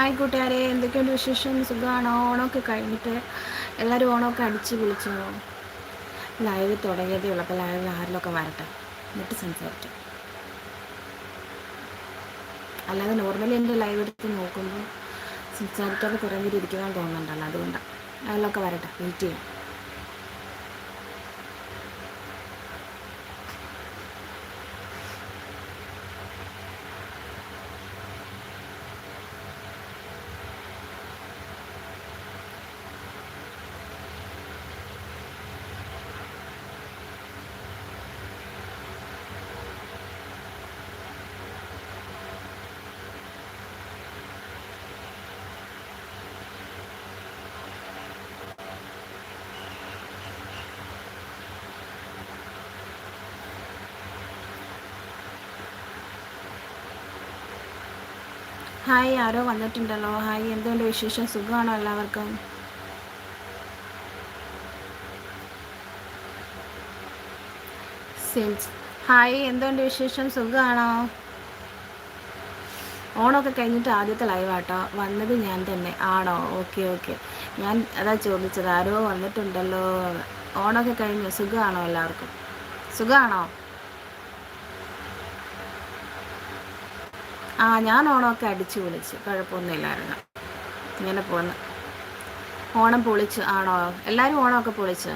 Hi കൂട്ടുകാരെ എന്തൊക്കെയുണ്ട് വിശേഷം? സുഖമാണോ ഓണമൊക്കെ കഴിഞ്ഞിട്ട് എല്ലാവരും ഓണമൊക്കെ അടിച്ച് വിളിച്ചോ ലൈവ് തുടങ്ങിയതേ ഉള്ളൂ അപ്പോൾ ലൈവ് ആരിലൊക്കെ വരട്ടെ. എന്നിട്ട് സംസാരിക്കാം. അല്ലാതെ നോർമലി എന്റെ ലൈവ് എടുത്ത് നോക്കുമ്പോൾ സംസാരിക്കാതെ കുറേ പേര് ഇരിക്കുന്നതെന്ന് തോന്നുന്നുണ്ടല്ലോ അതുകൊണ്ടാണ് അതിലൊക്കെ വരട്ടെ വെയിറ്റ് ചെയ്യാം. ഹായ് ആരോ വന്നിട്ടുണ്ടല്ലോ. ഹായ് എന്തുകൊണ്ട് വിശേഷം? സുഖമാണോ എല്ലാവർക്കും? സിൻസ്. ഹായ് എന്തുകൊണ്ട് വിശേഷം? സുഖമാണോ? ഓണമൊക്കെ കഴിഞ്ഞിട്ട് ആദ്യത്തെ ലൈവാട്ടോ വന്നത് ഞാൻ തന്നെ. ആണോ? Okay okay. ഞാൻ അതാ ചോദിച്ചത് ആരോ വന്നിട്ടുണ്ടല്ലോ. ഓണമൊക്കെ കഴിഞ്ഞു. സുഖമാണോ എല്ലാവർക്കും? സുഖമാണോ? ആ ഞാൻ ഓണമൊക്കെ അടിച്ചു പൊളിച്ചു. കുഴപ്പമൊന്നുമില്ലായിരുന്നു. ഇങ്ങനെ പോന്ന്. ഓണം പൊളിച്ചു. ആണോ? എല്ലാവരും ഓണമൊക്കെ പൊളിച്ചു?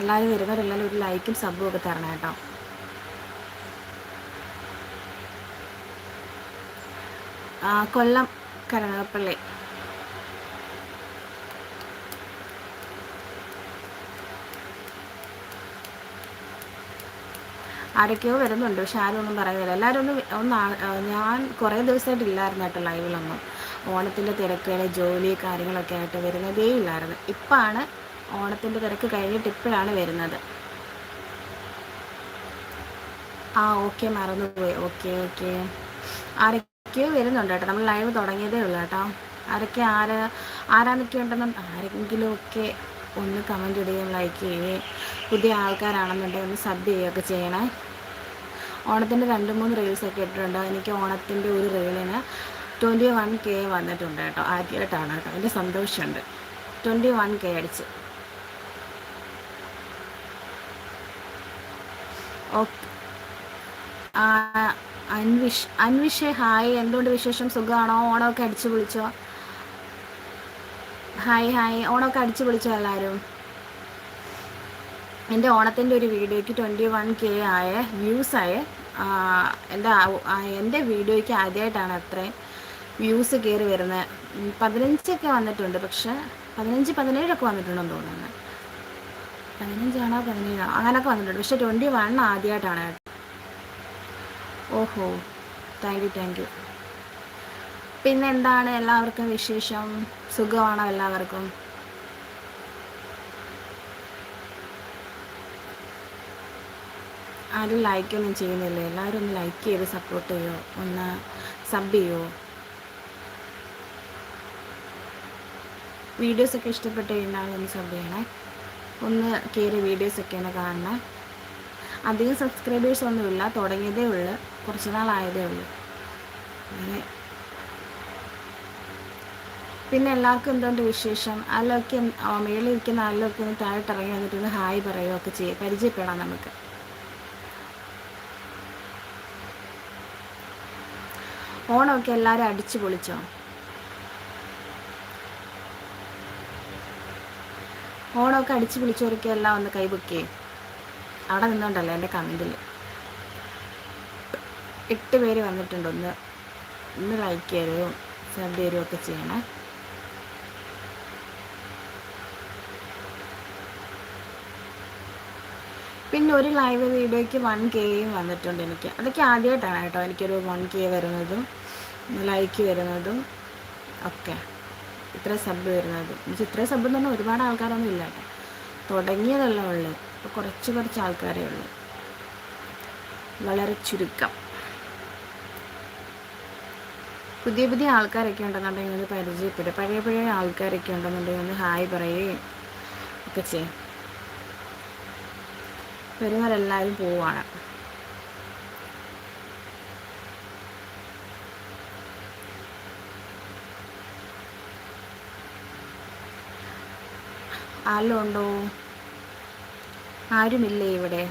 എല്ലാവരും വരുന്നവരെല്ലാവരും ഒരു ലൈക്കും സബും ഒക്കെ തരണം കേട്ടോ. ആ കൊല്ലം കരുനാഗപ്പള്ളി. ആരൊക്കെയോ വരുന്നുണ്ട് പക്ഷെ ആരും ഒന്നും പറയുന്നില്ല. എല്ലാവരും ഒന്ന് ഒന്ന് ഞാൻ കുറേ ദിവസമായിട്ട് ഇല്ലായിരുന്നു കേട്ടോ ലൈവിലൊന്നും. ഓണത്തിന്റെ തിരക്കുകൾ ജോലി കാര്യങ്ങളൊക്കെ ആയിട്ട് വരുന്നതേ ഇല്ലായിരുന്നു. ഇപ്പോഴാണ് ഓണത്തിന്റെ തിരക്ക് കഴിഞ്ഞിട്ട് ഇപ്പോഴാണ് വരുന്നത്. ആ ഓക്കെ മറന്നുപോയി. Okay okay. ആരൊക്കെയോ വരുന്നുണ്ട് കേട്ടോ. നമ്മൾ ലൈവ് തുടങ്ങിയതേ ഉള്ളൂ കേട്ടോ. ആരൊക്കെ ആര് ആരാന്നൊക്കെ ഉണ്ടെന്ന് ആരെങ്കിലും ഒക്കെ ഒന്ന് കമന്റ് ഇടുകയും ലൈക്ക് ചെയ്യുകയും പുതിയ ആൾക്കാരാണെന്നുണ്ടെങ്കിൽ ഒന്ന് സബ് ചെയ്യുകയൊക്കെ ചെയ്യണേ. ഓണത്തിന്റെ രണ്ട് മൂന്ന് റീൽസൊക്കെ ഇട്ടിട്ടുണ്ട്. എനിക്ക് ഓണത്തിന്റെ ഒരു റീലിന് ട്വന്റി വൺ കെ വന്നിട്ടുണ്ട് കേട്ടോ. ആദ്യമായിട്ടാണ് കേട്ടോ. എന്റെ സന്തോഷമുണ്ട്. ട്വന്റി വൺ കെ അടിച്ച് ഓക്കെ അൻവിഷ് അൻവിഷേ ഹായ്. എന്തുകൊണ്ട് വിശേഷം? സുഖമാണോ? ഓണമൊക്കെ അടിച്ചു വിളിച്ചോ ഹായ് ഹായ് ഓണമൊക്കെ അടിച്ചു വിളിച്ചോ എല്ലാവരും? എന്റെ ഓണത്തിന്റെ ഒരു വീഡിയോയ്ക്ക് ട്വന്റി വൺ കെ ആയ വ്യൂസ് ആയ എന്റെ എന്റെ വീഡിയോയ്ക്ക് ആദ്യമായിട്ടാണ് അത്രയും വ്യൂസ് കയറി വരുന്നത് പതിനഞ്ചൊക്കെ വന്നിട്ടുണ്ട് പക്ഷെ പതിനഞ്ച് പതിനേഴൊക്കെ വന്നിട്ടുണ്ടെന്ന് തോന്നുന്നു. പതിനഞ്ചാണോ പതിനേഴാണോ അങ്ങനെയൊക്കെ വന്നിട്ടുണ്ട്. പക്ഷെ ട്വന്റി വൺ ആദ്യമായിട്ടാണ് ഓഹോ. താങ്ക് യു താങ്ക് യു പിന്നെ എന്താണ് എല്ലാവർക്കും വിശേഷം? സുഖമാണോ എല്ലാവർക്കും? ആരും ലൈക്കൊന്നും ചെയ്യുന്നില്ല? എല്ലാവരും ഒന്ന് ലൈക്ക് ചെയ്ത് സപ്പോർട്ട് ചെയ്യോ? ഒന്ന് സബ് ചെയ്യോ? വീഡിയോസൊക്കെ ഇഷ്ടപ്പെട്ട് കഴിഞ്ഞാൽ ഒന്ന് സബ് ചെയ്യണേ. ഒന്ന് കയറി വീഡിയോസൊക്കെ ഒന്ന് കാണണേ. അധികം സബ്സ്ക്രൈബേഴ്സ് ഒന്നുമില്ല. തുടങ്ങിയതേ ഉള്ളൂ. കുറച്ച് നാളായതേ ഉള്ളൂ. അങ്ങനെ പിന്നെ എല്ലാവർക്കും എന്തുകൊണ്ട് വിശേഷം? അതിലൊക്കെ മേളിലിരിക്കുന്ന ആളിലൊക്കെ ഒന്ന് താഴോട്ട് ഇറങ്ങി വന്നിട്ട് ഹായ് പറയുകയോ ഒക്കെ ചെയ്യും. പരിചയപ്പെടാം നമുക്ക്. ഓണമൊക്കെ എല്ലാവരും അടിച്ചു പൊളിച്ചോ? ഓണമൊക്കെ അടിച്ചു പൊളിച്ചവരൊക്കെ എല്ലാം ഒന്ന് കൈപൊക്കിയേ അവിടെ നിന്നുണ്ടല്ലോ എന്റെ കമന്റിൽ എട്ട് പേര് വന്നിട്ടുണ്ട്. ഒന്ന് ഒന്ന് ലൈക്ക് ചെയ്യുകയും സബ് ഒക്കെ ചെയ്യണേ. പിന്നെ ഒരു ലൈവ് വീഡിയോയ്ക്ക് വൺ കെയും വന്നിട്ടുണ്ട് എനിക്ക്. അതൊക്കെ ആദ്യമായിട്ടാണ് കേട്ടോ എനിക്കൊരു വൺ കെ വരുന്നതും ലൈക്ക് വരുന്നതും ഒക്കെ. ഇത്ര സബ് വരുന്നതും. എനിക്ക് ഇത്ര സബ് എന്ന് പറഞ്ഞാൽ ഒരുപാട് ആൾക്കാരൊന്നും ഇല്ല കേട്ടോ. തുടങ്ങിയതല്ല ഉള്ളു. ഇപ്പോൾ കുറച്ച് കുറച്ച് ആൾക്കാരേ ഉള്ളൂ. വളരെ ചുരുക്കം. പുതിയ പുതിയ ആൾക്കാരൊക്കെ ഉണ്ടെന്നുണ്ടെങ്കിൽ ഒന്ന് പരിചയപ്പെടുക പഴയ പഴയ ആൾക്കാരൊക്കെ ഉണ്ടെന്നുണ്ടെങ്കിൽ ഒന്ന് ഹായ് പറയുകയും ഒക്കെ ചെയ്യും. വരുന്നവരെല്ലാവരും പോവാണ്. ആരുമില്ലേ ഇവിടെ?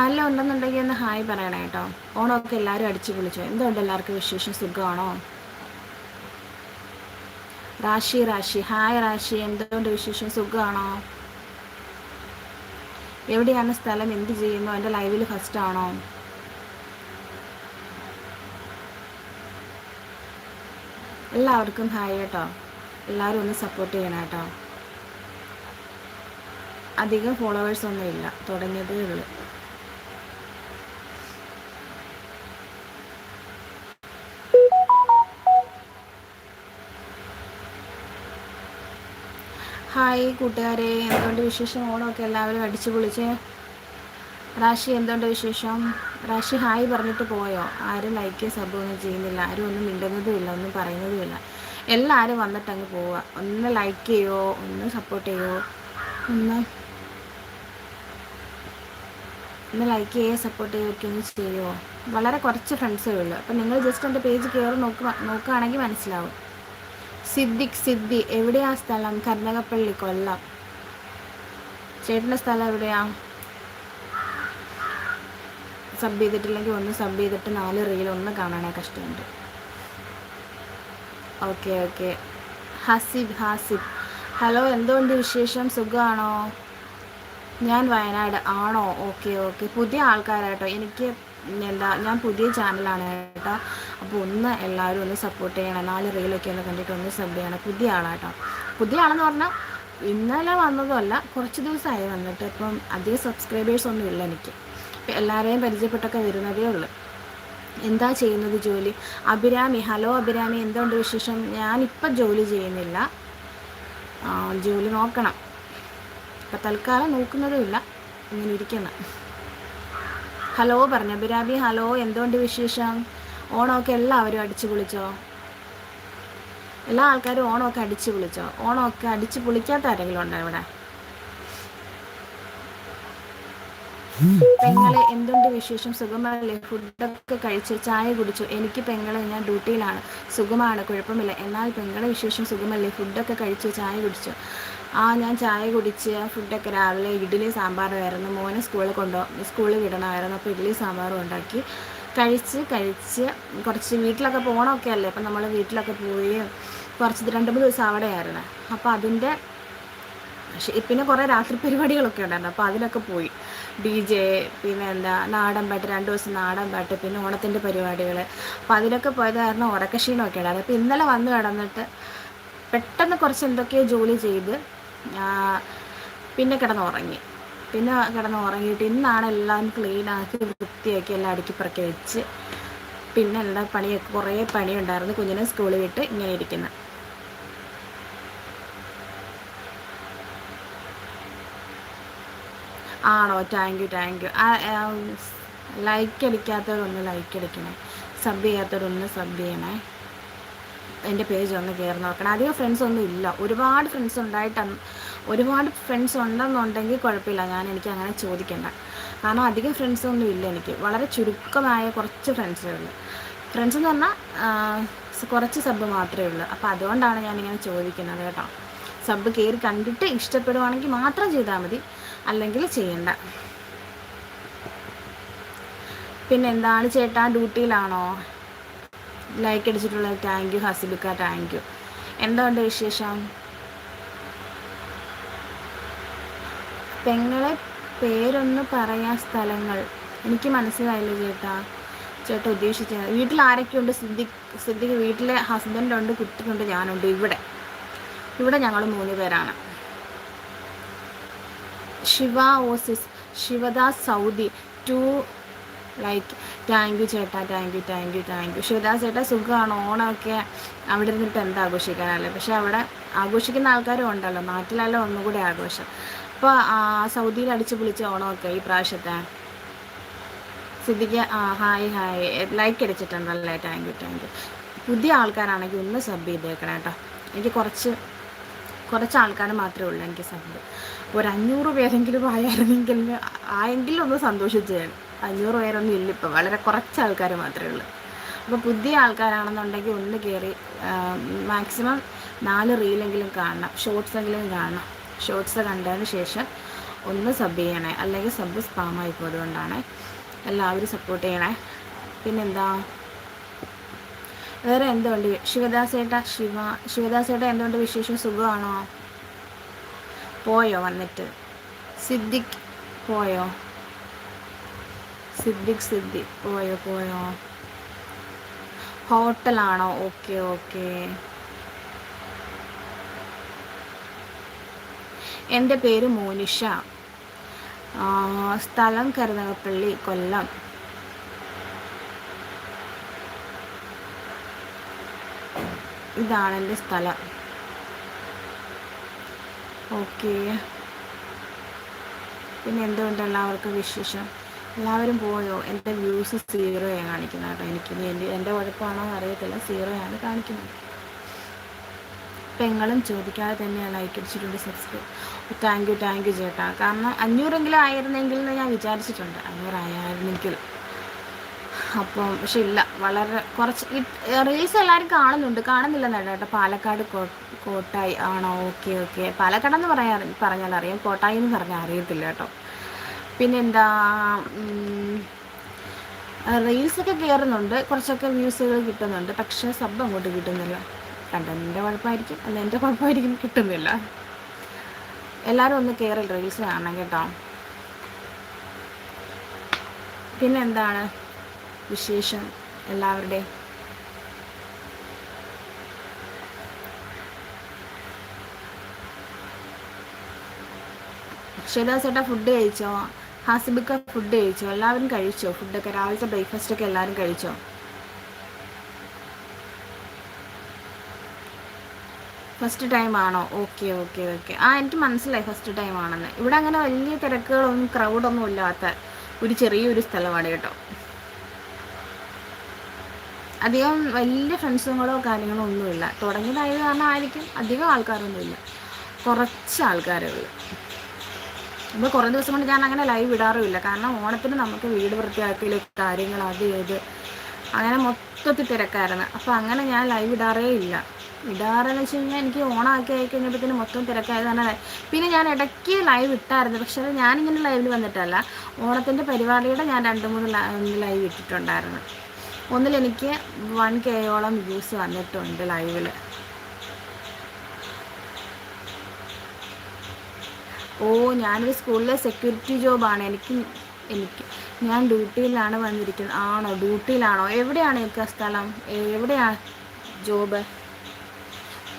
ആരെല്ലാം ഉണ്ടെന്നുണ്ടെങ്കിൽ ഒന്ന് ഹായ് പറയണേ കേട്ടോ. ഓണമൊക്കെ എല്ലാവരും അടിച്ചു പൊളിച്ചു? എന്തുകൊണ്ട് എല്ലാവർക്കും വിശേഷം? സുഖമാണോ? റാഷി റാഷി. ഹായ് റാഷി. എന്തുകൊണ്ട് വിശേഷം? സുഖമാണോ? എവിടെയാണ് സ്ഥലം? എന്ത് ചെയ്യുന്നു? എന്റെ ലൈവിൽ ഫസ്റ്റ് ആണോ? എല്ലാവർക്കും ഹായ് കേട്ടോ. എല്ലാവരും ഒന്ന് സപ്പോർട്ട് ചെയ്യണം കേട്ടോ. അധികം ഫോളോവേഴ്സ് ഒന്നും ഇല്ല തുടങ്ങിയതേ ഉള്ളൂ. ഹായ് കൂട്ടുകാരെ എന്തുകൊണ്ട് വിശേഷം? ഓണമൊക്കെ എല്ലാവരും അടിച്ചു പൊളിച്ച്. റാഷി എന്തുകൊണ്ട് വിശേഷം? റാഷി ഹായ് പറഞ്ഞിട്ട് പോയോ? ആരും ലൈക്ക് സബ് ഒന്നും ചെയ്യുന്നില്ല. ആരും ഒന്നും മിണ്ടുന്നതുമില്ല ഒന്നും പറയുന്നതുമില്ല എല്ലാവരും വന്നിട്ട് അങ്ങ് പോവുക ഒന്ന് ലൈക്ക് ചെയ്യോ? ഒന്ന് സപ്പോർട്ട് ചെയ്യോ? ഒന്ന് ഒന്ന് ലൈക്ക് ചെയ്യുക സപ്പോർട്ട് ചെയ്യുകയൊക്കെ ഒന്ന് ചെയ്യുമോ വളരെ കുറച്ച് ഫ്രണ്ട്സേ ഉള്ളൂ. അപ്പം നിങ്ങൾ ജസ്റ്റ് എന്റെ പേജ് കയറി നോക്കുക നോക്കുകയാണെങ്കിൽ മനസ്സിലാവും. സിദ്ദിഖ് സിദ്ധി എവിടെയാ സ്ഥലം? കർണകപ്പള്ളി കൊല്ലം. ചേട്ടന്റെ സ്ഥലം എവിടെയാ? സബ് ചെയ്തിട്ടില്ലെങ്കിൽ ഒന്ന് സബ് ചെയ്തിട്ട് നാല് റീൽ ഒന്ന് കാണാനേ കഷ്ടമുണ്ട്. Okay okay. Hasib Hasib. Hello എന്തുകൊണ്ട് വിശേഷം? സുഖമാണോ ഞാൻ വയനാട്. ആണോ? Okay okay. പുതിയ ആൾക്കാരാട്ടോ. എനിക്ക് എന്താ ഞാൻ പുതിയ ചാനലാണ് കേട്ടോ. അപ്പോൾ ഒന്ന് എല്ലാവരും ഒന്ന് സപ്പോർട്ട് ചെയ്യണം. നാല് റീലൊക്കെ ഒന്ന് കണ്ടിട്ട് ഒന്ന് സബ് ചെയ്യണം. പുതിയ ആളാട്ടോ. പുതിയ ആളെന്ന് പറഞ്ഞാൽ ഇന്നലെ വന്നതുമല്ല കുറച്ച് ദിവസമായി വന്നിട്ട്. ഇപ്പം അധികം സബ്സ്ക്രൈബേഴ്സ് ഒന്നും ഇല്ല എനിക്ക്. എല്ലാവരെയും പരിചയപ്പെട്ടൊക്കെ വരുന്നതേ ഉള്ളൂ. എന്താ ചെയ്യുന്നത് ജോലി? അഭിരാമി ഹലോ അഭിരാമി എന്തുകൊണ്ട് വിശേഷം? ഞാനിപ്പം ജോലി ചെയ്യുന്നില്ല. ജോലി നോക്കണം. ഇപ്പം തൽക്കാലം നോക്കുന്നതുമില്ല ഇങ്ങനെ ഇരിക്കണം ഹലോ പറഞ്ഞു. അഭിരാമി ഹലോ എന്തുകൊണ്ട് വിശേഷം? ഓണമൊക്കെ എല്ലാവരും അടിച്ചു പൊളിച്ചോ? എല്ലാ ആൾക്കാരും ഓണമൊക്കെ അടിച്ചു പൊളിച്ചോ? ഓണമൊക്കെ അടിച്ചു പൊളിക്കാത്ത ആരെങ്കിലും ഉണ്ടോ ഇവിടെ? പെങ്ങളെ എന്തുണ്ട് വിശേഷം? സുഖമല്ലേ ഫുഡൊക്കെ കഴിച്ച് ചായ കുടിച്ചു. എനിക്ക് പെങ്ങളെ ഞാൻ ഡ്യൂട്ടിയിലാണ്. സുഖമാണ് കുഴപ്പമില്ല. എന്നാൽ പെങ്ങളെ വിശേഷം സുഖമല്ലേ? ഫുഡൊക്കെ കഴിച്ച് ചായ കുടിച്ചു. ആ ഞാൻ ചായ കുടിച്ച് ഫുഡൊക്കെ രാവിലെ ഇഡ്ഡലി സാമ്പാറുമായിരുന്നു മോനെ സ്കൂളിൽ കൊണ്ടോ സ്കൂളിൽ വിടണമായിരുന്നു. അപ്പോൾ ഇഡ്ഡലി സാമ്പാറും ഉണ്ടാക്കി. കഴിച്ച് കഴിച്ച് കുറച്ച് വീട്ടിലൊക്കെ പോകണമൊക്കെ അല്ലേ? അപ്പം നമ്മൾ വീട്ടിലൊക്കെ പോയി കുറച്ച് രണ്ട് മൂന്ന് ദിവസം അവിടെയായിരുന്നു. അപ്പോൾ അതിന്റെ പിന്നെ കുറേ രാത്രി പരിപാടികളൊക്കെ ഉണ്ടായിരുന്നു. അപ്പോൾ അതിലൊക്കെ പോയി. ഡി ജെ പിന്നെ എന്താ നാടൻ പാട്ട് രണ്ട് ദിവസം നാടൻ പാട്ട് പിന്നെ ഓണത്തിന്റെ പരിപാടികൾ അപ്പോൾ അതിലൊക്കെ പോയത് കാരണം ഉറക്കക്ഷീണമൊക്കെ ഉണ്ടായിരുന്നു. അപ്പോൾ ഇന്നലെ വന്ന് കിടന്നിട്ട് പെട്ടെന്ന് കുറച്ച് എന്തൊക്കെയോ ജോലി ചെയ്ത് പിന്നെ കിടന്നുറങ്ങി. പിന്നെ കിടന്ന് ഉറങ്ങിയിട്ട് ഇന്നാണ് എല്ലാം ക്ലീൻ ആക്കി വൃത്തിയാക്കി എല്ലാം അടുക്കി പറക്കി വെച്ച്. പിന്നെ എല്ലാ പണിയൊക്കെ കുറേ പണിയുണ്ടായിരുന്നു. കുഞ്ഞിനെ സ്കൂളിൽ വിട്ട് ഇങ്ങനെ ഇരിക്കുന്നത് ആണോ? Thank you thank you like അടിക്കാത്തവരൊന്ന് like അടിക്കണേ. സബ് ചെയ്യാത്തവരൊന്ന് സബ് ചെയ്യണേ. എന്റെ പേജ് ഒന്ന് കയറി നോക്കണം. അധികം ഫ്രണ്ട്സ് ഒന്നും ഇല്ല. ഒരുപാട് ഫ്രണ്ട്സ് ഉണ്ടായിട്ടാണ് ഒരുപാട് ഫ്രണ്ട്സ് ഉണ്ടെന്നുണ്ടെങ്കിൽ കുഴപ്പമില്ല. ഞാൻ എനിക്ക് അങ്ങനെ ചോദിക്കണ്ട. കാരണം അധികം ഫ്രണ്ട്സ് ഒന്നും ഇല്ല എനിക്ക്. വളരെ ചുരുക്കമായ കുറച്ച് ഫ്രണ്ട്സേ ഉള്ളൂ. ഫ്രണ്ട്സ് എന്ന് പറഞ്ഞാൽ കുറച്ച് സബ് മാത്രമേ ഉള്ളൂ. അപ്പോൾ അതുകൊണ്ടാണ് ഞാനിങ്ങനെ ചോദിക്കുന്നത് കേട്ടോ. സബ് കയറി കണ്ടിട്ട് ഇഷ്ടപ്പെടുവാണെങ്കിൽ മാത്രം ചെയ്താൽ മതി. അല്ലെങ്കിൽ ചെയ്യണ്ട. പിന്നെ എന്താണ് ചേട്ടാ ഡ്യൂട്ടിയിലാണോ? ലൈക്ക് അടിച്ചിട്ടുള്ളത് താങ്ക് യു ഹസിബിക്ക താങ്ക് യു എന്തുകൊണ്ട് വിശേഷം? പെങ്ങളെ പേരൊന്ന് പറയാ സ്ഥലങ്ങൾ. എനിക്ക് മനസ്സിലായില്ല ചേട്ടാ. ചേട്ടാ ഉദ്ദേശിച്ചത് വീട്ടിൽ ആരൊക്കെയുണ്ട്? സിദ്ദിഖ് സിദ്ദിഖ് വീട്ടിലെ ഹസ്ബൻഡുണ്ട് കുട്ടിയുണ്ട് ഞാനുണ്ട് ഇവിടെ. ഇവിടെ ഞങ്ങൾ മൂന്ന് പേരാണ്. Shiva ഓസിസ് Sivadas Saudi. Two like thank you ചേട്ടാ thank you thank you thank you Sivadas ചേട്ടാ സുഖമാണ് ഓണമൊക്കെ അവിടെ ഇരുന്നിട്ട് എന്താ ആഘോഷിക്കാനല്ലേ? പക്ഷെ അവിടെ ആഘോഷിക്കുന്ന ആൾക്കാരും ഉണ്ടല്ലോ. നാട്ടിലല്ല ഒന്നുകൂടി ആഘോഷം. അപ്പോൾ സൗദിയിൽ അടിച്ച് പൊളിച്ച ഓണമൊക്കെ ഈ പ്രാവശ്യത്തെ. Siddique hi hi. ലൈക്ക് അടിച്ചിട്ടുണ്ടല്ലേ താങ്ക് യു താങ്ക് യു പുതിയ ആൾക്കാരാണെങ്കിൽ ഒന്ന് സബ് ചെയ്തേക്കണം കേട്ടോ. എനിക്ക് കുറച്ച് കുറച്ച് ആൾക്കാർ മാത്രമേ ഉള്ളൂ എനിക്ക് സബ് ഒരു അഞ്ഞൂറ് പേരെങ്കിലും ആയിരുന്നെങ്കിൽ ആയെങ്കിലും ഒന്ന് സന്തോഷിച്ചേന് അഞ്ഞൂറ് പേരൊന്നും ഇല്ല ഇപ്പം. വളരെ കുറച്ച് ആൾക്കാർ മാത്രമേ ഉള്ളൂ. അപ്പോൾ പുതിയ ആൾക്കാരാണെന്നുണ്ടെങ്കിൽ ഒന്ന് കയറി മാക്സിമം നാല് റീലെങ്കിലും കാണണം. ഷോർട്സ് എങ്കിലും കാണണം. ഷോർട്സ് കണ്ടതിന് ശേഷം ഒന്ന് സബ് ചെയ്യണേ. അല്ലെങ്കിൽ സബ് സ്പാമായി പോയതുകൊണ്ടാണ് എല്ലാവരും സപ്പോർട്ട് ചെയ്യണേ. പിന്നെന്താ? വേറെ എന്തുകൊണ്ട് ശിവദാസേട്ട ശിവ ശിവദാസേട്ട എന്തുകൊണ്ട് വിശേഷം? സുഖമാണോ? പോയോ വന്നിട്ട്? സിദ്ദിഖ് പോയോ? സിദ്ദിഖ് സിദ്ദിഖ് പോയോ പോയോ? ഹോട്ടലാണോ? Okay okay. എന്റെ പേര് മോനിഷ. സ്ഥലം കരുനാഗപ്പള്ളി കൊല്ലം. ഇതാണ് എന്റെ സ്ഥലം. ഓക്കെ. പിന്നെ എന്തുകൊണ്ട് എല്ലാവർക്കും വിശേഷം? എല്ലാവരും പോയോ? എന്റെ വ്യൂസ് സീറോയാണ് കാണിക്കുന്നത് കേട്ടോ എനിക്ക്. എന്റെ എന്റെ കുഴപ്പമാണോ അറിയത്തില്ല. സീറോയാണ് കാണിക്കുന്നത്. പെങ്ങളും ചോദിക്കാതെ തന്നെയാണ് ലൈക്ക് അടിച്ചിട്ടുണ്ട് subscribe thank you thank you ചേട്ടാ. കാരണം അഞ്ഞൂറെങ്കിലും ആയിരുന്നെങ്കിൽ എന്ന് ഞാൻ വിചാരിച്ചിട്ടുണ്ട്. അഞ്ഞൂറായിരുന്നെങ്കിൽ അപ്പം പക്ഷെ ഇല്ല. വളരെ കുറച്ച് റീൽസ് എല്ലാവരും കാണുന്നുണ്ട്. കാണുന്നില്ലെന്നല്ല കേട്ടോ. പാലക്കാട് കോട്ടായി. ആണോ? Okay okay. പാലക്കാടെന്ന് പറയാ പറഞ്ഞാൽ അറിയാം. കോട്ടായി എന്ന് പറഞ്ഞാൽ അറിയത്തില്ല കേട്ടോ. പിന്നെന്താ റീൽസൊക്കെ കയറുന്നുണ്ട്. കുറച്ചൊക്കെ വ്യൂസുകൾ കിട്ടുന്നുണ്ട്. പക്ഷേ സബ് അങ്ങോട്ട് കിട്ടുന്നില്ല. കണ്ടതിന്റെ കുഴപ്പമായിരിക്കും. അല്ല എന്റെ കുഴപ്പമായിരിക്കും. കിട്ടുന്നില്ല. എല്ലാവരും ഒന്ന് കയറി റീൽസ് കാണണം കേട്ടോ. പിന്നെന്താണ് വിശേഷം എല്ലാവരുടെയും അക്ഷയദാസേട്ടാ ഫുഡ് കഴിച്ചോ? ഹാസിബിക്ക ഫുഡ് കഴിച്ചോ? എല്ലാവരും കഴിച്ചോ? ഫുഡൊക്കെ രാവിലത്തെ ബ്രേക്ക്ഫാസ്റ്റ് ഒക്കെ എല്ലാവരും കഴിച്ചോ? ഫസ്റ്റ് ടൈം ആണോ? ഓക്കെ ഓക്കെ ഓക്കെ ആ എനിക്ക് മനസ്സിലായി ഫസ്റ്റ് ടൈം ആണെന്ന്. ഇവിടെ അങ്ങനെ വലിയ തിരക്കുകളൊന്നും ക്രൗഡൊന്നും ഇല്ലാത്ത ഒരു ചെറിയൊരു സ്ഥലമാണ് കേട്ടോ. അധികം വലിയ ഫ്രണ്ട്സുകളോ കാര്യങ്ങളോ ഒന്നുമില്ല തുടങ്ങിയതായത് കാരണം ആയിരിക്കും അധികം ആൾക്കാരൊന്നുമില്ല കുറച്ച് ആൾക്കാരേ ഉള്ളൂ. നമ്മൾ കുറേ ദിവസം കൊണ്ട് ഞാൻ അങ്ങനെ ലൈവ് ഇടാറുമില്ല കാരണം ഓണത്തിന് നമുക്ക് വീട് വൃത്തിയാക്കൽ കാര്യങ്ങൾ അത് ഇത് അങ്ങനെ മൊത്തത്തിൽ തിരക്കായിരുന്നു. അപ്പോൾ അങ്ങനെ ഞാൻ ലൈവ് ഇടാറേ ഇല്ല. ഇടാറെന്ന് വെച്ച് കഴിഞ്ഞാൽ എനിക്ക് ഓണാക്കി ആയി കഴിഞ്ഞപ്പോഴത്തേനും മൊത്തം തിരക്കായത് തന്നെ. പിന്നെ ഞാൻ ഇടയ്ക്ക് ലൈവ് ഇട്ടായിരുന്നു. പക്ഷേ ഞാനിങ്ങനെ ലൈവിൽ വന്നിട്ടല്ല. ഓണത്തിന്റെ പരിപാടിയുടെ ഞാൻ രണ്ട് മൂന്ന് ലൈവ് ഇട്ടിട്ടുണ്ടായിരുന്നു. ഒന്നിൽ എനിക്ക് വൺ കെയോളം വ്യൂസ് വന്നിട്ടുണ്ട് ലൈവിൽ ഓ ഞാനൊരു സ്കൂളിലെ സെക്യൂരിറ്റി ജോബാണ് എനിക്ക് എനിക്ക് ഞാൻ ഡ്യൂട്ടിയിലാണ് വന്നിരിക്കുന്നത്. ആണോ? ഡ്യൂട്ടിയിലാണോ? എവിടെയാണ് എനിക്ക് സ്ഥലം? എവിടെയാണ് ജോബ്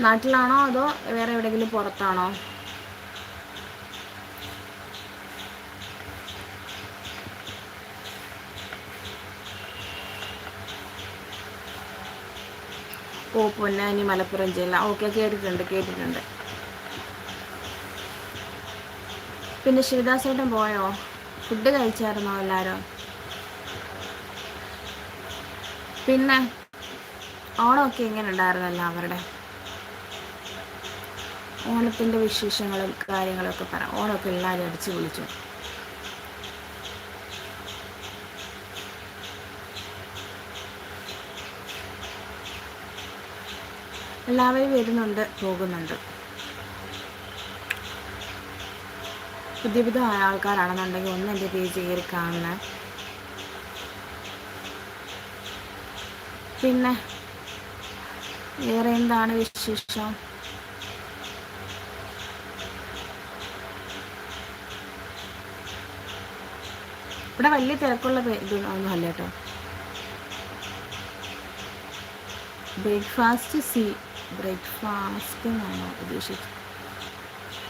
നാട്ടിലാണോ അതോ വേറെ എവിടെയെങ്കിലും പുറത്താണോ? ഓ പൊന്നാനി മലപ്പുറം ജില്ല. ഓക്കെ കേട്ടിട്ടുണ്ട് കേട്ടിട്ടുണ്ട്. പിന്നെ ശിവദാസേട്ടൻ പോയോ? ഫുഡ് കഴിച്ചായിരുന്നോ എല്ലാവരും പിന്നെ ഓണമൊക്കെ എങ്ങനെ ഉണ്ടായിരുന്നു എല്ലാവരുടെ? ഓണത്തിന്റെ വിശേഷങ്ങളും കാര്യങ്ങളൊക്കെ പറ. ഓണമൊക്കെ എല്ലാവരും അടിച്ചു വിളിച്ചു എല്ലാവരും വരുന്നുണ്ട് പോകുന്നുണ്ട്. പുതിയ പുതിയ ആൾക്കാരാണെന്നുണ്ടെങ്കിൽ ഒന്ന് എന്റെ പേജ് കയറി കാണുന്നത് പിന്നെ വേറെ എന്താണ് വിശേഷം? ഇവിടെ വലിയ തിരക്കുള്ള ഇത് അല്ല കേട്ടോ. ബ്രേക്ക്ഫാസ്റ്റ് സി ബ്രേക്ക്ഫാസ്റ്റ് എന്നാണോ ഉദ്ദേശിച്ചത്?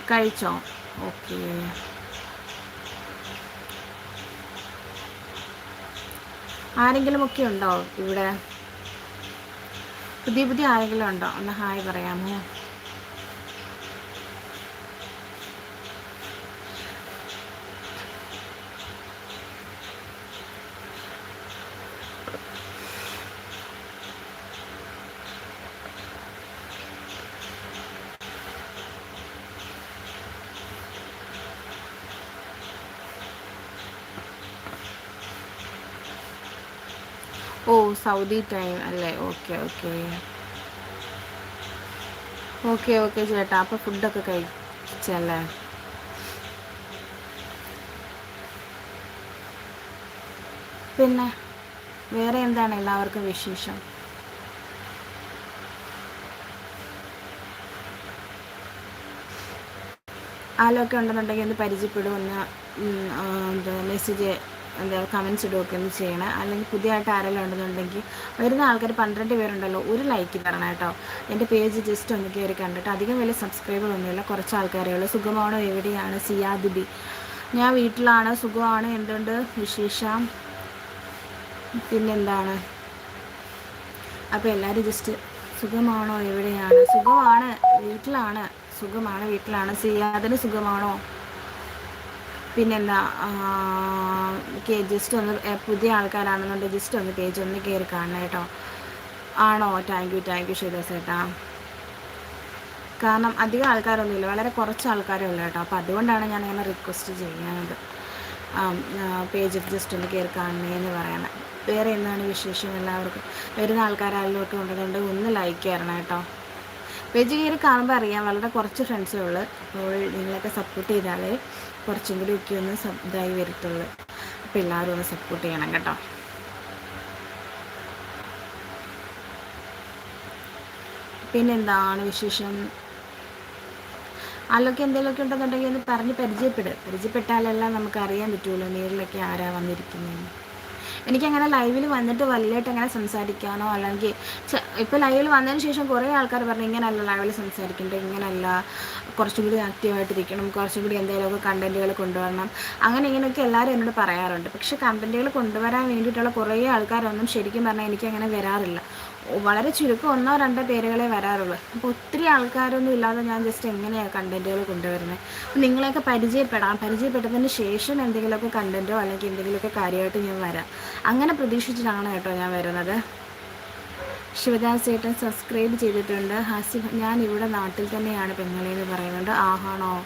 കഴിച്ചോ? ഓക്കെ ആരെങ്കിലും ഒക്കെ ഉണ്ടോ ഇവിടെ? പുതിയ പുതിയ ആരെങ്കിലും ഉണ്ടോ? ഒന്ന് ഹായ് പറയാമോ? സൗദി ടൈം അല്ലേ? ഓക്കെ ഓക്കെ ഓക്കെ ഓക്കെ ചേട്ടാ. അപ്പോൾ ഫുഡൊക്കെ കഴിച്ചല്ലേ? പിന്നെ വേറെ എന്താണ് എല്ലാവർക്കും വിശേഷം? ആലൊക്കെ ഉണ്ടെന്നുണ്ടെങ്കിൽ ഒന്ന് പരിചയപ്പെടുമെന്ന് മെസ്സേജ് എന്താ കമൻസ് ഇടുകയൊക്കെ ഒന്ന് ചെയ്യണേ. അല്ലെങ്കിൽ പുതിയതായിട്ട് ആരെങ്കിലും ഉണ്ടെന്നുണ്ടെങ്കിൽ വരുന്ന ആൾക്കാർ പന്ത്രണ്ട് പേരുണ്ടല്ലോ ഒരു ലൈക്ക് തരണം കേട്ടോ. എന്റെ പേജ് ജസ്റ്റ് ഒന്ന് കയറി കണ്ടിട്ട് അധികം വലിയ സബ്സ്ക്രൈബർ ഒന്നുമില്ല കുറച്ച് ആൾക്കാരേ ഉള്ളൂ. സുഖമാണോ? എവിടെയാണ്? സിയാദിബി ഞാൻ വീട്ടിലാണ്. സുഖമാണ്. എന്തുണ്ട് വിശേഷം? പിന്നെന്താണ്? അപ്പോൾ എല്ലാവരും ജസ്റ്റ് സുഖമാണോ? എവിടെയാണ്? സുഖമാണ്. വീട്ടിലാണ്. സുഖമാണ്. വീട്ടിലാണ്. സിയാദിന് സുഖമാണോ? പിന്നെന്താ ജസ്റ്റ് ഒന്ന് പുതിയ ആൾക്കാരാണെന്നുണ്ടെങ്കിൽ ജസ്റ്റ് ഒന്ന് പേജ് ഒന്ന് കയറി കാണണം കേട്ടോ. ആണോ? താങ്ക് യു താങ്ക് യു ശരി ചേട്ടാ കാരണം അധികം ആൾക്കാരൊന്നുമില്ല വളരെ കുറച്ച് ആൾക്കാരേ ഉള്ളൂ കേട്ടോ. അപ്പോൾ അതുകൊണ്ടാണ് ഞാൻ അങ്ങനെ റിക്വസ്റ്റ് ചെയ്യുന്നത് പേജ് ജസ്റ്റ് ഒന്ന് കയറി കാണണേന്ന് പറയണം. വേറെ എന്താണ് വിശേഷം എല്ലാവർക്കും? വരുന്ന ആൾക്കാരെല്ലാം ഒക്കെ ഉണ്ടെന്നുണ്ട് ഒന്ന് ലൈക്ക് ചെയ്യണം കേട്ടോ. പേജ് കയറി കാണുമ്പോൾ അറിയാം വളരെ കുറച്ച് ഫ്രണ്ട്സേ ഉള്ളൂ. അപ്പോൾ നിങ്ങളൊക്കെ സപ്പോർട്ട് ചെയ്താലേ കുറച്ചും കൂടി ഒക്കെ ഒന്ന് ഇതായി വരത്തുള്ളൂ. അപ്പോൾ എല്ലാവരും ഒന്ന് സപ്പോർട്ട് ചെയ്യണം കേട്ടോ. പിന്നെന്താണ് വിശേഷം? അതിലൊക്കെ എന്തെങ്കിലുമൊക്കെ ഉണ്ടെന്നുണ്ടെങ്കിൽ ഒന്ന് പറഞ്ഞ് പരിചയപ്പെടുക പരിചയപ്പെട്ടാലെല്ലാം നമുക്ക് അറിയാൻ പറ്റുമല്ലോ നേരിലൊക്കെ ആരാ വന്നിരിക്കുന്നതെന്ന്. എനിക്കങ്ങനെ ലൈവിൽ വന്നിട്ട് വലിയായിട്ട് അങ്ങനെ സംസാരിക്കാനോ അല്ലെങ്കിൽ ഇപ്പോൾ ലൈവിൽ വന്നതിന് ശേഷം കുറേ ആൾക്കാർ പറഞ്ഞു ഇങ്ങനെയല്ല ലൈവിൽ സംസാരിക്കേണ്ടത് ഇങ്ങനെയല്ല കുറച്ചും കൂടി ആക്റ്റീവായിട്ടിരിക്കണം കുറച്ചും കൂടി എന്തെങ്കിലുമൊക്കെ കണ്ടന്റുകൾ കൊണ്ടുവരണം. അങ്ങനെ ഇങ്ങനെയൊക്കെ എല്ലാവരും എന്നോട് പറയാറുണ്ട്. പക്ഷേ കണ്ടന്റുകൾ കൊണ്ടുവരാൻ വേണ്ടിയിട്ടുള്ള കുറേ ആൾക്കാരൊന്നും ശരിക്കും പറഞ്ഞാൽ എനിക്കങ്ങനെ വരാറില്ല. വളരെ ചുരുക്കം ഒന്നോ രണ്ടോ പേരുകളെ വരാറുള്ളൂ. അപ്പോൾ ഒത്തിരി ആൾക്കാരൊന്നും ഇല്ലാതെ ഞാൻ ജസ്റ്റ് എങ്ങനെയാണ് കണ്ടന്റുകൾ കൊണ്ടുവരുന്നത് അപ്പോൾ നിങ്ങളെയൊക്കെ പരിചയപ്പെടാം. പരിചയപ്പെട്ടതിന് ശേഷം എന്തെങ്കിലുമൊക്കെ കണ്ടന്റോ അല്ലെങ്കിൽ എന്തെങ്കിലുമൊക്കെ കാര്യമായിട്ട് ഞാൻ വരാം. അങ്ങനെ പ്രതീക്ഷിച്ചിട്ടാണ് കേട്ടോ ഞാൻ വരുന്നത്. ശിവദാസ് ചേട്ടൻ സബ്സ്ക്രൈബ് ചെയ്തിട്ടുണ്ട്. ഹാസി ഞാൻ ഇവിടെ നാട്ടിൽ തന്നെയാണ് പെങ്ങളെന്ന് പറയുന്നുണ്ട് ആഹാണോ?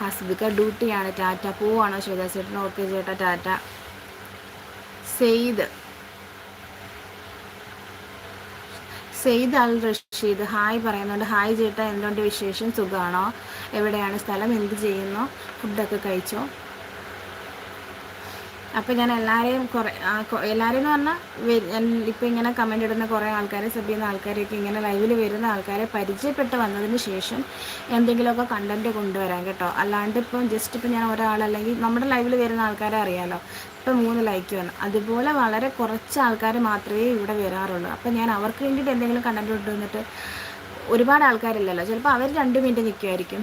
ഹസ്ബിക്ക ഡ്യൂട്ടിയാണ് ടാറ്റ പോവാണോ? ശിവദാസ് ചേട്ടൻ ഓക്കെ ചേട്ടാ ടാറ്റ. സെയ്ദ്. സെയ്ദ് അൽ റഷീദ്. ഹായ് പറയുന്നുണ്ട്. ഹായ് ചേട്ടാ. എന്തുകൊണ്ട് വിശേഷം? സുഖമാണോ എവിടെയാണ് സ്ഥലം? എന്ത് ചെയ്യുന്നു? ഫുഡൊക്കെ കഴിച്ചോ? അപ്പോൾ ഞാൻ എല്ലാവരെയും കുറേ എല്ലാവരും എന്ന് പറഞ്ഞാൽ ഇപ്പോൾ ഇങ്ങനെ കമന്റ് ഇടുന്ന കുറേ ആൾക്കാരെ സബ് ചെയ്യുന്ന ആൾക്കാരെയൊക്കെ ഇങ്ങനെ ലൈവിൽ വരുന്ന ആൾക്കാരെ പരിചയപ്പെട്ട് വന്നതിന് ശേഷം എന്തെങ്കിലുമൊക്കെ കണ്ടന്റ് കൊണ്ടുവരാം കേട്ടോ. അല്ലാണ്ട് ഇപ്പം ജസ്റ്റ് ഇപ്പം ഞാൻ ഒരാളല്ലെങ്കിൽ നമ്മുടെ ലൈവിൽ വരുന്ന ആൾക്കാരെ അറിയാമല്ലോ ഇപ്പം മൂന്ന് ലൈക്ക് വന്നു. അതുപോലെ വളരെ കുറച്ച് ആൾക്കാർ മാത്രമേ ഇവിടെ വരാറുള്ളൂ. അപ്പം ഞാൻ അവർക്ക് വേണ്ടിയിട്ട് എന്തെങ്കിലും കണ്ടന്റ് കൊണ്ടുവന്നിട്ട് ഒരുപാട് ആൾക്കാരില്ലല്ലോ. ചിലപ്പോൾ അവർ രണ്ട് മിനിറ്റ് നിൽക്കുമായിരിക്കും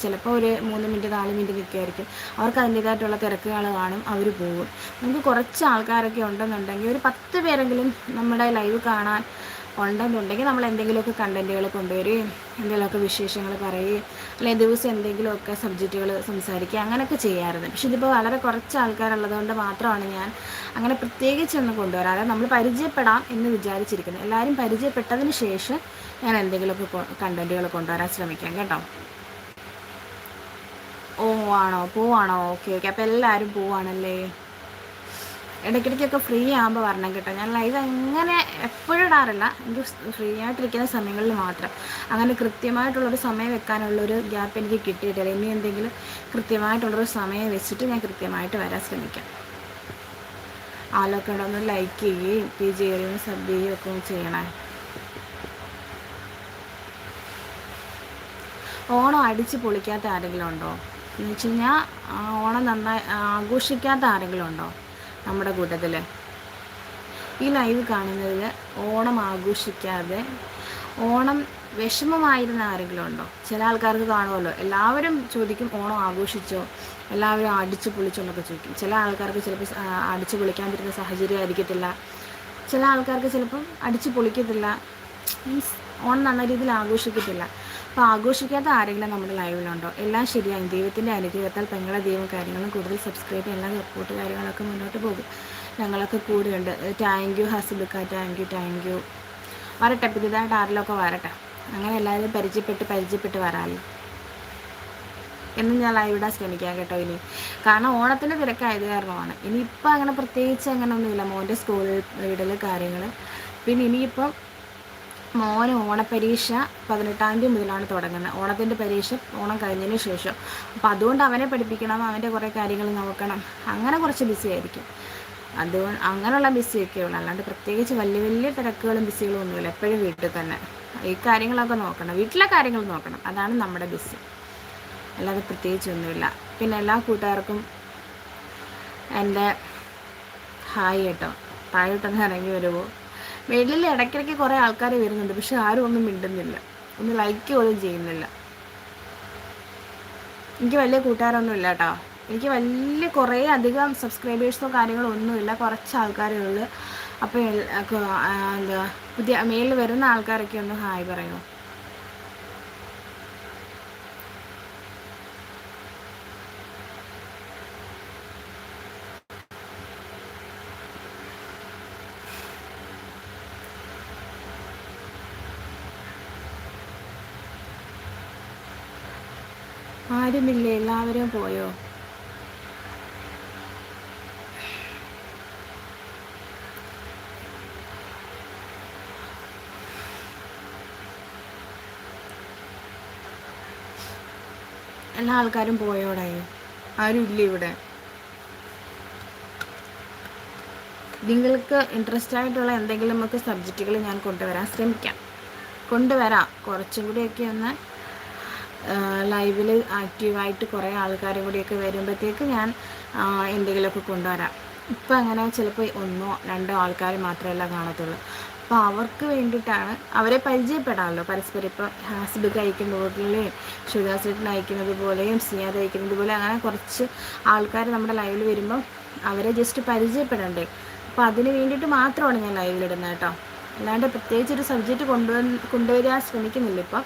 ചിലപ്പോൾ ഒരു മൂന്ന് മിനിറ്റ് നാല് മിനിറ്റ് നിൽക്കുമായിരിക്കും അവർക്ക് അതിന്റേതായിട്ടുള്ള തിരക്കുകൾ കാണും അവർ പോകും. നമുക്ക് കുറച്ച് ആൾക്കാരൊക്കെ ഉണ്ടെന്നുണ്ടെങ്കിൽ ഒരു പത്ത് പേരെങ്കിലും നമ്മുടെ ലൈവ് കാണാൻ ഉണ്ടെന്നുണ്ടെങ്കിൽ നമ്മൾ എന്തെങ്കിലുമൊക്കെ കണ്ടന്റുകൾ കൊണ്ടുവരികയും എന്തെങ്കിലുമൊക്കെ വിശേഷങ്ങൾ പറയുകയും അല്ലെങ്കിൽ ദിവസം എന്തെങ്കിലുമൊക്കെ സബ്ജക്റ്റുകൾ സംസാരിക്കുക അങ്ങനെയൊക്കെ ചെയ്യാറുണ്ട്. പക്ഷെ ഇതിപ്പോൾ വളരെ കുറച്ച് ആൾക്കാരുള്ളതുകൊണ്ട് മാത്രമാണ് ഞാൻ അങ്ങനെ പ്രത്യേകിച്ചൊന്നും കൊണ്ടുവരാതെ നമ്മൾ പരിചയപ്പെടാം എന്ന് വിചാരിച്ചിരിക്കുന്നത് എല്ലാവരും പരിചയപ്പെട്ടതിന് ശേഷം ഞാൻ എന്തെങ്കിലുമൊക്കെ കണ്ടന്റുകൾ കൊണ്ടുവരാൻ ശ്രമിക്കാം. കേട്ടോ? ആണോ പോവാണോ? ഓക്കെ ഓക്കെ അപ്പോൾ എല്ലാവരും പോവാണല്ലേ? ഇടയ്ക്കിടയ്ക്കൊക്കെ ഫ്രീ ആകുമ്പോൾ വരണം കേട്ടോ. ഞാൻ ലൈവ് അങ്ങനെ എപ്പോഴും ഇടാറില്ല. എനിക്ക് ഫ്രീ ആയിട്ടിരിക്കുന്ന സമയങ്ങളിൽ മാത്രം. അങ്ങനെ കൃത്യമായിട്ടുള്ളൊരു സമയം വെക്കാനുള്ളൊരു ഗ്യാപ്പ് എനിക്ക് കിട്ടിയിട്ടില്ല. ഇനി എന്തെങ്കിലും കൃത്യമായിട്ടുള്ളൊരു സമയം വെച്ചിട്ട് ഞാൻ കൃത്യമായിട്ട് വരാൻ ശ്രമിക്കാം. ആളൊക്കെ ഒന്ന് ലൈക്ക് ചെയ്യുകയും പി ജി ചെയ്യുകയും സബ് ചെയ്യുകയും ഒക്കെ ചെയ്യണേ. ഓണം അടിച്ച് പൊളിക്കാത്ത ആരെങ്കിലും ഉണ്ടോ? എന്ന് വെച്ച് കഴിഞ്ഞാൽ ഓണം നന്നായി ആഘോഷിക്കാത്ത ആരെങ്കിലും ഉണ്ടോ നമ്മുടെ കൂട്ടത്തിൽ ഈ ലൈവ് കാണുന്നതിൽ ഓണം ആഘോഷിക്കാതെ ഓണം വിഷമമായിരുന്ന ആരെങ്കിലും ഉണ്ടോ ചില ആൾക്കാർക്ക് കാണുമല്ലോ. എല്ലാവരും ചോദിക്കും ഓണം ആഘോഷിച്ചോ? എല്ലാവരും അടിച്ചു പൊളിച്ചോ എന്നൊക്കെ ചോദിക്കും. ചില ആൾക്കാർക്ക് ചിലപ്പോൾ അടിച്ചു പൊളിക്കാൻ പറ്റുന്ന സാഹചര്യം ആയിരിക്കത്തില്ല. ചില ആൾക്കാർക്ക് ചിലപ്പം അടിച്ചു പൊളിക്കത്തില്ല. മീൻസ് ഓണം നല്ല രീതിയിൽ ആഘോഷിക്കത്തില്ല. അപ്പോൾ ആഘോഷിക്കാത്ത ആരെങ്കിലും നമ്മുടെ ലൈവിലുണ്ടോ? എല്ലാം ശരിയായി. ദൈവത്തിന്റെ അനുഗ്രഹത്താൽ പെങ്ങളെ ദൈവം കാര്യങ്ങളും കൂടുതൽ സബ്സ്ക്രൈബ് ചെയ്യാൻ സപ്പോർട്ട് കാര്യങ്ങളൊക്കെ മുന്നോട്ട് പോകും. ഞങ്ങളൊക്കെ കൂടെയുണ്ട്. താങ്ക് യു ഹസ്ബുക്ക. താങ്ക് യു താങ്ക് യു വരട്ടെ പുതിയതായിട്ട് ആരിലൊക്കെ വരട്ടെ. അങ്ങനെ എല്ലാവരും പരിചയപ്പെട്ട് പരിചയപ്പെട്ട് വരാമല്ലോ എന്നും ഞാൻ ലൈവ് ഇടാൻ ശ്രമിക്കാം കേട്ടോ ഇനി. കാരണം ഓണത്തിന്റെ തിരക്കായത് കാരണമാണ്. ഇനിയിപ്പോൾ അങ്ങനെ പ്രത്യേകിച്ച് അങ്ങനെ ഒന്നുമില്ല മോന്റെ സ്കൂൾ വീടൽ കാര്യങ്ങൾ പിന്നെ ഇനിയിപ്പം മോന് ഓണപ്പരീക്ഷ പതിനെട്ടാം തീയതി മുതലാണ് തുടങ്ങുന്നത്. ഓണത്തിന്റെ പരീക്ഷ ഓണം കഴിഞ്ഞതിന് ശേഷം. അപ്പോൾ അതുകൊണ്ട് അവനെ പഠിപ്പിക്കണം അവന്റെ കുറേ കാര്യങ്ങൾ നോക്കണം. അങ്ങനെ കുറച്ച് ബിസി ആയിരിക്കും. അതുകൊണ്ട് അങ്ങനെയുള്ള ബിസിയൊക്കെ ഉള്ളൂ. അല്ലാണ്ട് പ്രത്യേകിച്ച് വലിയ വലിയ തിരക്കുകളും ബിസികളും ഒന്നുമില്ല. എപ്പോഴും വീട്ടിൽ തന്നെ. ഈ കാര്യങ്ങളൊക്കെ നോക്കണം. വീട്ടിലെ കാര്യങ്ങൾ നോക്കണം. അതാണ് നമ്മുടെ ബിസി അല്ലാതെ പ്രത്യേകിച്ചൊന്നുമില്ല പിന്നെ എല്ലാ കൂട്ടുകാർക്കും എന്റെ ഹായ് കേട്ടോ. താഴോട്ടൊന്ന് ഇറങ്ങി വരുമോ വീട്ടിൽ ഇടയ്ക്കിടയ്ക്ക് കുറേ ആൾക്കാർ വരുന്നുണ്ട് പക്ഷെ ആരും ഒന്നും മിണ്ടുന്നില്ല. ഒന്ന് ലൈക്ക് പോലും ചെയ്യുന്നില്ല. എനിക്ക് വലിയ കൂട്ടുകാരൊന്നും ഇല്ല കേട്ടോ എനിക്ക് വലിയ കുറേ അധികം സബ്സ്ക്രൈബേഴ്സോ കാര്യങ്ങളോ ഒന്നുമില്ല കുറച്ച് ആൾക്കാരേ ഉള്ളൂ. അപ്പോൾ എന്താ പുതിയ മെയിൽ വരുന്ന ആൾക്കാരൊക്കെ ഒന്ന് ഹായ് പറയുമോ ആരുമില്ലേ? എല്ലാവരും പോയോ? എല്ലാ ആൾക്കാരും പോയോടെ ആരും ഇല്ല ഇവിടെ? നിങ്ങൾക്ക് ഇൻട്രസ്റ്റ് ആയിട്ടുള്ള എന്തെങ്കിലും ഒക്കെ സബ്ജക്റ്റുകൾ ഞാൻ കൊണ്ടുവരാൻ ശ്രമിക്കാം. കൊണ്ടുവരാം. കുറച്ചും കൂടിയൊക്കെ ഒന്ന് ലൈവിൽ ആക്റ്റീവായിട്ട് കുറേ ആൾക്കാർ കൂടിയൊക്കെ വരുമ്പോഴത്തേക്ക് ഞാൻ എന്തെങ്കിലുമൊക്കെ കൊണ്ടുവരാം. ഇപ്പം അങ്ങനെ ചിലപ്പോൾ ഒന്നോ രണ്ടോ ആൾക്കാർ മാത്രമല്ല കാണത്തുള്ളൂ. അപ്പോൾ അവർക്ക് വേണ്ടിയിട്ടാണ് അവരെ പരിചയപ്പെടാമല്ലോ. പരസ്പരം ഇപ്പോൾ ഹാസ്ബിക്ക് അയക്കുന്നതുപോലെയും ഷുഗാസെറ്റിന് അയക്കുന്നത് പോലെയും സ്നേഹത അയക്കുന്നത് പോലെ അങ്ങനെ കുറച്ച് ആൾക്കാർ നമ്മുടെ ലൈവിൽ വരുമ്പം അവരെ ജസ്റ്റ് പരിചയപ്പെടണ്ടേ. അപ്പോൾ അതിന് വേണ്ടിയിട്ട് മാത്രമാണ് ഞാൻ ലൈവിലിടുന്നത് കേട്ടോ. അല്ലാണ്ട് പ്രത്യേകിച്ച് ഒരു സബ്ജക്റ്റ് കൊണ്ടുവന്ന് കൊണ്ടുവരാൻ ശ്രമിക്കുന്നില്ല ഇപ്പം.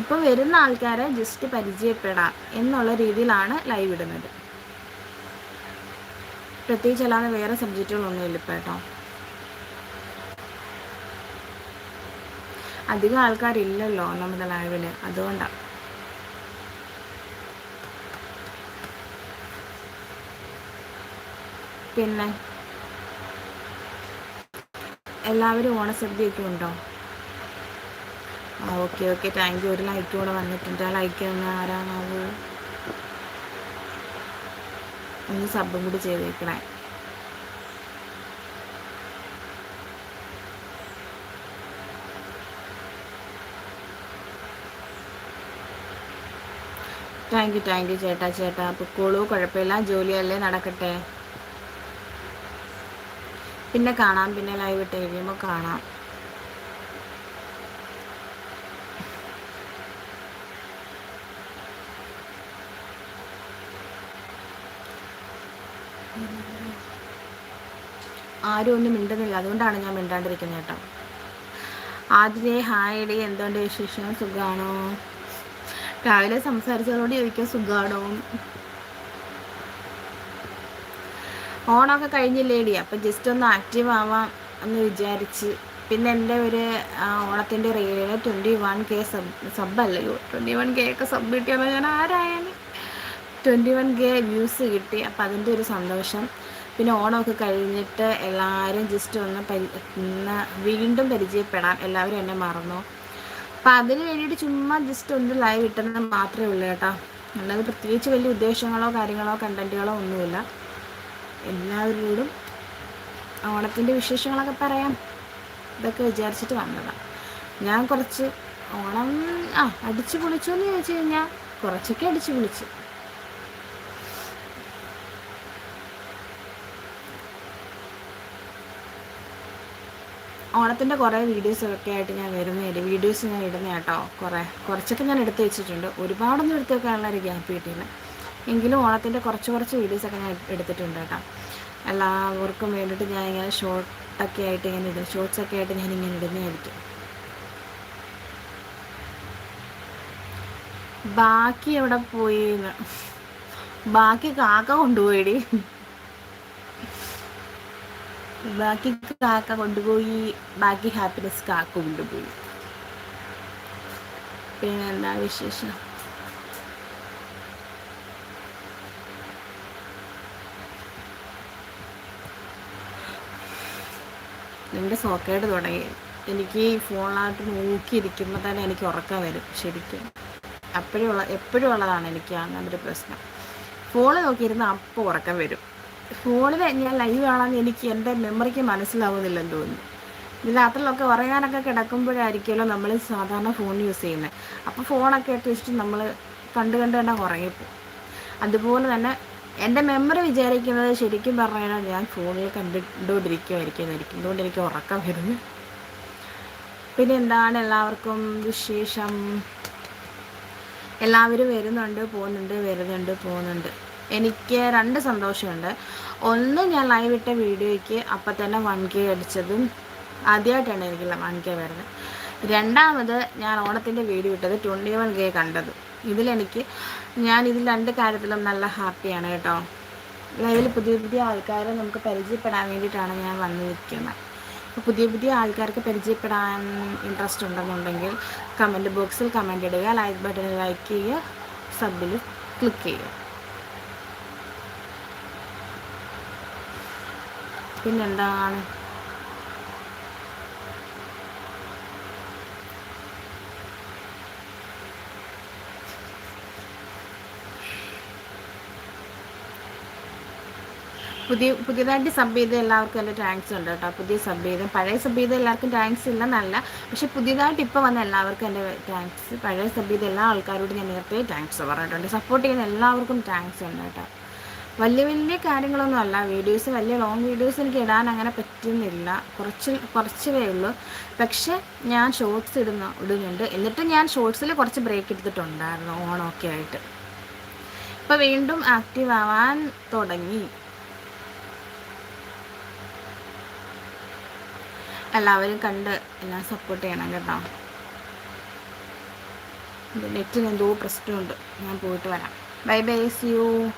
ഇപ്പം വരുന്ന ആൾക്കാരെ ജസ്റ്റ് പരിചയപ്പെടാം എന്നുള്ള രീതിയിലാണ് ലൈവ് ഇടുന്നത്. പ്രത്യേകിച്ച് അല്ലാതെ വേറെ സബ്ജക്റ്റുകളൊന്നുമില്ല ഇപ്പം കേട്ടോ. അധികം ആൾക്കാരില്ലല്ലോ നമ്മുടെ ലൈവിൽ അതുകൊണ്ടാണ് പിന്നെ എല്ലാവരും ഓണസദ്യയൊക്കെ ഉണ്ടോ? ആ ഓക്കെ ഓക്കെ. Thank you. ഒരു ലൈക്ക് കൂടെ വന്നിട്ടുണ്ട്. ആ ലൈക്ക് ഒന്ന് ആരാണാവ്? ഒന്ന് സബും കൂടി ചെയ്തേക്കണേ. താങ്ക് യു താങ്ക് യു ചേട്ടാ ചേട്ടാ. പൊക്കോളൂ കുഴപ്പമില്ല. ജോലിയല്ലേ നടക്കട്ടെ? പിന്നെ കാണാം പിന്നെ ലൈവ് ഇട്ട് കഴിയുമ്പോൾ കാണാം. ആരും ഒന്നും മിണ്ടുന്നില്ല. അതുകൊണ്ടാണ് ഞാൻ മിണ്ടാണ്ടിരിക്കുന്നത് കേട്ടോ. ആദ്യത്തെ ഹായ് ഡേ എന്തുകൊണ്ട് വിശേഷം? സുഖമാണോ രാവിലെ സംസാരിച്ചതോട് ചോദിക്കാൻ സുഖമാണോ ഓണമൊക്കെ കഴിഞ്ഞില്ലേടി. അപ്പം ജസ്റ്റ് ഒന്ന് ആക്റ്റീവ് ആവാം എന്ന് വിചാരിച്ച്. പിന്നെ എന്റെ ഒരു ഓണത്തിന്റെ റീലിൽ ട്വന്റി വൺ കെ സബ് സബ്ബല്ലയോ ട്വന്റി വൺ കെ ഒക്കെ സബ് കിട്ടിയല്ലോ ഞാൻ ആരായാലും. ട്വന്റി വൺ കെ വ്യൂസ് കിട്ടി. അപ്പം അതിന്റെ ഒരു സന്തോഷം. പിന്നെ ഓണമൊക്കെ കഴിഞ്ഞിട്ട് എല്ലാവരും ജസ്റ്റ് ഒന്ന് പരി വീണ്ടും പരിചയപ്പെടാം. എല്ലാവരും എന്നെ മറന്നു. അപ്പം അതിന് വേണ്ടിയിട്ട് ചുമ്മാ ജസ്റ്റ് ഒന്ന് ലൈവ് ഇട്ടെന്ന് മാത്രമേ ഉള്ളൂ കേട്ടോ. അല്ലാതെ പ്രത്യേകിച്ച് വലിയ ഉദ്ദേശങ്ങളോ കാര്യങ്ങളോ കണ്ടന്റുകളോ ഒന്നുമില്ല. എല്ലാവരോടും ഓണത്തിന്റെ വിശേഷങ്ങളൊക്കെ പറയാം. ഇതൊക്കെ വിചാരിച്ചിട്ട് വന്നതാണ് ഞാൻ കുറച്ച് ഓണം ആ അടിച്ചു പൊളിച്ചു എന്ന് ചോദിച്ചു കഴിഞ്ഞാൽ കുറച്ചൊക്കെ അടിച്ചു പൊളിച്ചു. ഓണത്തിന്റെ കുറേ വീഡിയോസൊക്കെ ആയിട്ട് ഞാൻ വരുന്നതല്ലേ? വീഡിയോസ് ഞാൻ ഇടുന്ന കേട്ടോ കുറേ. കുറച്ചൊക്കെ ഞാൻ എടുത്ത് വെച്ചിട്ടുണ്ട്. ഒരുപാടൊന്നും എടുത്ത് വെക്കാനുള്ള ഒരു ഗ്യാപ്പ് കിട്ടിയില്ല. എങ്കിലും ഓണത്തിന്റെ കുറച്ച് കുറച്ച് വീഡിയോസൊക്കെ ഞാൻ എടുത്തിട്ടുണ്ട് കേട്ടോ. എല്ലാവർക്കും വേണ്ടിയിട്ട് ഞാൻ ഇങ്ങനെ ഷോർട്ടൊക്കെ ആയിട്ട് ഇങ്ങനെ ഇടും. ഷോർട്സൊക്കെ ആയിട്ട് ഞാൻ ഇങ്ങനെ ഇടുന്നതായിരിക്കും ബാക്കി എവിടെ പോയി ബാക്കി കാക്ക കൊണ്ടുപോയിടി. ബാക്കി കാക്ക കൊണ്ടുപോയി. ബാക്കി ഹാപ്പിനെസ് കാക്ക കൊണ്ടുപോയി. പിന്നെ എന്താ വിശേഷം? നിന്റെ സോക്കേട് തുടങ്ങി. എനിക്ക് ഈ ഫോണിനകത്ത് നോക്കിയിരിക്കുമ്പോൾ തന്നെ എനിക്ക് ഉറക്കം വരും ശരിക്കും. അപ്പോഴുള്ള എപ്പോഴും ഉള്ളതാണ് എനിക്ക് അങ്ങനെ ഒരു പ്രശ്നം. ഫോൺ നോക്കിയിരുന്ന അപ്പോൾ ഉറക്കം വരും. ഫോണിൽ ഞാൻ ലൈവ് കാണാൻ എനിക്ക് എന്റെ മെമ്മറിക്ക് മനസ്സിലാവുന്നില്ലെന്ന് തോന്നുന്നു. രാത്രിയിലൊക്കെ ഉറങ്ങാനൊക്കെ കിടക്കുമ്പോഴായിരിക്കുമല്ലോ നമ്മൾ സാധാരണ ഫോൺ യൂസ് ചെയ്യുന്നത് അപ്പോൾ ഫോണൊക്കെ ഏറ്റവും വെച്ചിട്ട് നമ്മൾ കണ്ട് കണ്ട് കണ്ടാൽ ഉറങ്ങിപ്പോവും. അതുപോലെ തന്നെ എന്റെ മെമ്മറി വിചാരിക്കുന്നത് ശരിക്കും പറഞ്ഞാൽ ഞാൻ ഫോണിൽ കണ്ടുകൊണ്ടിരിക്കുമായിരിക്കും എന്നായിരിക്കും അതുകൊണ്ട് എനിക്ക് ഉറക്കം വരുന്നു. പിന്നെ എന്താണ് എല്ലാവർക്കും വിശേഷം? എല്ലാവരും വരുന്നുണ്ട് പോകുന്നുണ്ട് വരുന്നുണ്ട് പോകുന്നുണ്ട്. എനിക്ക് രണ്ട് സന്തോഷമുണ്ട്. ഒന്ന് ഞാൻ ലൈവ് ഇട്ട വീഡിയോയ്ക്ക് അപ്പം തന്നെ വൺ കെ അടിച്ചതും ആദ്യമായിട്ടാണ് എനിക്ക് വൺ കെ വരുന്നത്. രണ്ടാമത് ഞാൻ ഓണത്തിന്റെ വീഡിയോ ഇട്ടത് ട്വന്റി വൺ കെ കണ്ടത്. ഇതിലെനിക്ക് ഞാൻ ഇതിൽ രണ്ട് കാര്യത്തിലും നല്ല ഹാപ്പിയാണ് കേട്ടോ. ലൈവിൽ പുതിയ പുതിയ ആൾക്കാരെ നമുക്ക് പരിചയപ്പെടാൻ വേണ്ടിയിട്ടാണ് ഞാൻ വന്നിരിക്കുന്നത്. അപ്പോൾ പുതിയ പുതിയ ആൾക്കാർക്ക് പരിചയപ്പെടാൻ ഇൻട്രസ്റ്റ് ഉണ്ടെന്നുണ്ടെങ്കിൽ കമന്റ് ബോക്സിൽ കമന്റ് ഇടുക ലൈക്ക് ബട്ടണിൽ ലൈക്ക് ചെയ്യുക സബിൽ ക്ലിക്ക് ചെയ്യുക. പിന്നെന്താണ്? പുതിയ പുതിയതായിട്ട് സബ് ചെയ്ത എല്ലാവർക്കും എന്റെ താങ്ക്സ് ഉണ്ട് കേട്ടോ. പുതിയ സബ് ചെയ്ത് പഴയ സബ് ചെയ്ത എല്ലാവർക്കും താങ്ക്സ് ഇല്ലെന്നല്ല പക്ഷെ പുതിയതായിട്ട് ഇപ്പോൾ വന്ന എല്ലാവർക്കും എന്റെ താങ്ക്സ് പഴയ സബ് ചെയ്ത എല്ലാ ആൾക്കാരോടും ഞാൻ നേരത്തെ താങ്ക്സ് പറഞ്ഞിട്ടുണ്ട്. സപ്പോർട്ട് ചെയ്യുന്ന എല്ലാവർക്കും താങ്ക്സ് ഉണ്ട് കേട്ടോ. വലിയ വലിയ കാര്യങ്ങളൊന്നും അല്ല. വീഡിയോസ് വലിയ ലോങ് വീഡിയോസ് എനിക്ക് ഇടാൻ അങ്ങനെ പറ്റുന്നില്ല. കുറച്ച് കുറച്ചേ ഉള്ളൂ. പക്ഷെ ഞാൻ ഷോർട്സ് ഇടുന്ന ഇടുന്നുണ്ട്. എന്നിട്ട് ഞാൻ ഷോർട്സിൽ കുറച്ച് ബ്രേക്ക് എടുത്തിട്ടുണ്ടായിരുന്നു ഓണമൊക്കെ ആയിട്ട്. ഇപ്പോൾ വീണ്ടും ആക്റ്റീവ് ആവാൻ തുടങ്ങി. എല്ലാവരും കണ്ട് എല്ലാം സപ്പോർട്ട് ചെയ്യണം കേട്ടോ. നെറ്റിന് എന്തോ പ്രശ്നമുണ്ട്. ഞാൻ പോയിട്ട് വരാം. Bye bye C U